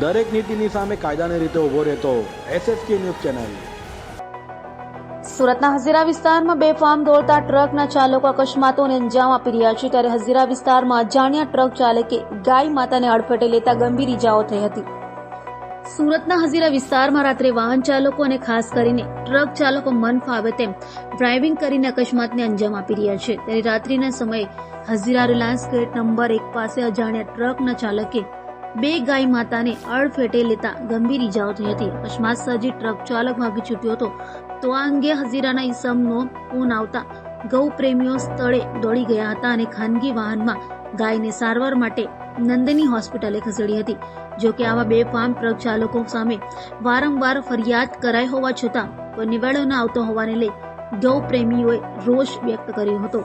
દરેક નીતિની સામે કાયદાની રીતે ઊભો રહેતો એસએસકે ન્યૂઝ ચેનલ. સુરતના હઝીરા વિસ્તારમાં બે ફાર્મ દોડતા ટ્રકના ચાલકો અકસ્માતોને અંજામ આપી રહ્યા છે ત્યારે હઝીરા વિસ્તારમાં અજાણ્યા ટ્રક ચાલકે ગાય માતાને અડફેટે લેતા ગંભીર ઇજાઓ થઈ હતી. સુરતના હઝીરા વિસ્તારમાં રાત્રે વાહન ચાલકો અને ખાસ કરીને ટ્રક ચાલકો મન ફાવે તેમ ડ્રાઇવિંગ કરીને અકસ્માતને અંજામ આપી રહ્યા છે. ત્યારે રાત્રિના સમયે હઝીરા રિલાયન્સ ગેટ નંબર એક પાસે અજાણ્યા ટ્રકના ચાલકે બે ગાય માતાને અડફેટે લેતા ગંભીર ઇજાઓ થઈ હતી. અકસ્માત સર્જી ટ્રક ચાલક ભાગી છૂટ્યો હતો. તો આ અંગે હઝીરાના ઇસમનો ફોન આવતા ગૌ પ્રેમીઓ સ્થળે દોડી ગયા હતા અને ખાનગી વાહનમાં ગાયને સારવાર માટે નંદની હોસ્પિટલે ખસેડી હતી. જો કે આવા બે ફાર્મ ટ્રક ચાલકો સામે વારંવાર ફરિયાદ કરાઈ હોવા છતાં કોઈ નિવેડો ન આવતો હોવાને લઈ ગૌ પ્રેમીઓએ રોષ વ્યક્ત કર્યો હતો.